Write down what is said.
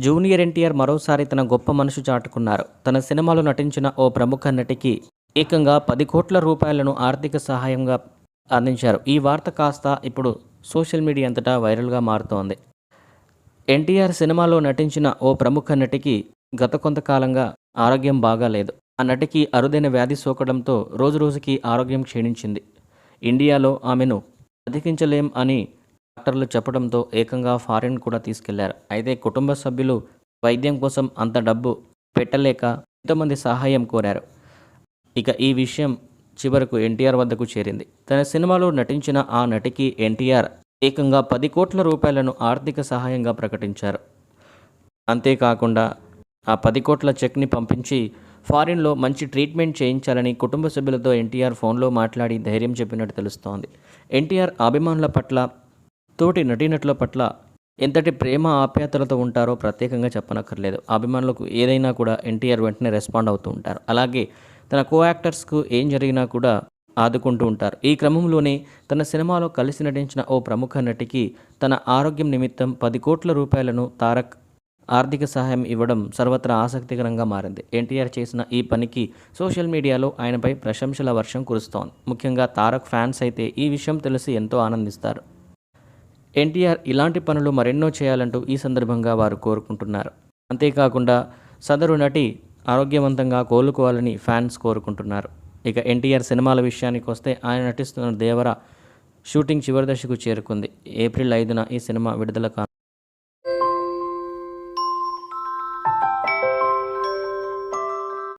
Junior NTR మరోసారి తన గొప్ప మనసు చాటుకున్నారు. తన సినిమాలో నటించిన ఓ ప్రముఖ నటికి ఏకంగా పది కోట్ల రూపాయలను ఆర్థిక సహాయంగా అందించారు. ఈ వార్త కాస్త ఇప్పుడు సోషల్ మీడియా అంతటా వైరల్గా మారుతోంది. ఎన్టీఆర్ సినిమాలో నటించిన ఓ ప్రముఖ నటికి గత కొంతకాలంగా ఆరోగ్యం బాగాలేదు ఆ నటికి అరుదైన వ్యాధి సోకడంతో రోజురోజుకి ఆరోగ్యం క్షీణించింది. ఇండియాలో ఆమెను బతికించలేం అని డాక్టర్లు చెప్పడంతో ఏకంగా ఫారిన్ కూడా తీసుకెళ్ళారు. అయితే కుటుంబ సభ్యులు వైద్యం కోసం అంత డబ్బు పెట్టలేక ఎంతోమంది సహాయం కోరారు. ఇక ఈ విషయం చివరకు ఎన్టీఆర్ వద్దకు చేరింది. తన సినిమాలో నటించిన ఆ నటికి ఎన్టీఆర్ ఏకంగా పది కోట్ల రూపాయలను ఆర్థిక సహాయంగా ప్రకటించారు. అంతేకాకుండా ఆ పది కోట్ల చెక్ని పంపించి ఫారిన్లో మంచి ట్రీట్మెంట్ చేయించాలని కుటుంబ సభ్యులతో ఎన్టీఆర్ ఫోన్లో మాట్లాడి ధైర్యం చెప్పినట్టు తెలుస్తోంది. ఎన్టీఆర్ అభిమానుల పట్ల తోటి నటీనటుల పట్ల ఎంతటి ప్రేమ ఆప్యాయతలతో ఉంటారో ప్రత్యేకంగా చెప్పనక్కర్లేదు. అభిమానులకు ఏదైనా కూడా ఎన్టీఆర్ వెంటనే రెస్పాండ్ అవుతూ ఉంటారు. అలాగే తన కో యాక్టర్స్కు ఏం జరిగినా కూడా ఆదుకుంటూ ఉంటారు. ఈ క్రమంలోనే తన సినిమాలో కలిసి నటించిన ఓ ప్రముఖ నటికి తన ఆరోగ్యం నిమిత్తం పది కోట్ల రూపాయలను తారక్ ఆర్థిక సహాయం ఇవ్వడం సర్వత్రా ఆసక్తికరంగా మారింది. ఎన్టీఆర్ చేసిన ఈ పనికి సోషల్ మీడియాలో ఆయనపై ప్రశంసల వర్షం కురుస్తోంది. ముఖ్యంగా తారక్ ఫ్యాన్స్ అయితే ఈ విషయం తెలిసి ఎంతో ఆనందిస్తారు. ఎన్టీఆర్ ఇలాంటి పనులు మరెన్నో చేయాలంటూ ఈ సందర్భంగా వారు కోరుకుంటున్నారు. అంతేకాకుండా సదరు నటి ఆరోగ్యవంతంగా కోలుకోవాలని ఫ్యాన్స్ కోరుకుంటున్నారు. ఇక ఎన్టీఆర్ సినిమాల విషయానికి వస్తే ఆయన నటిస్తున్న దేవర షూటింగ్ చివరి దశకు చేరుకుంది. ఏప్రిల్ ఐదున ఈ సినిమా విడుదల కాను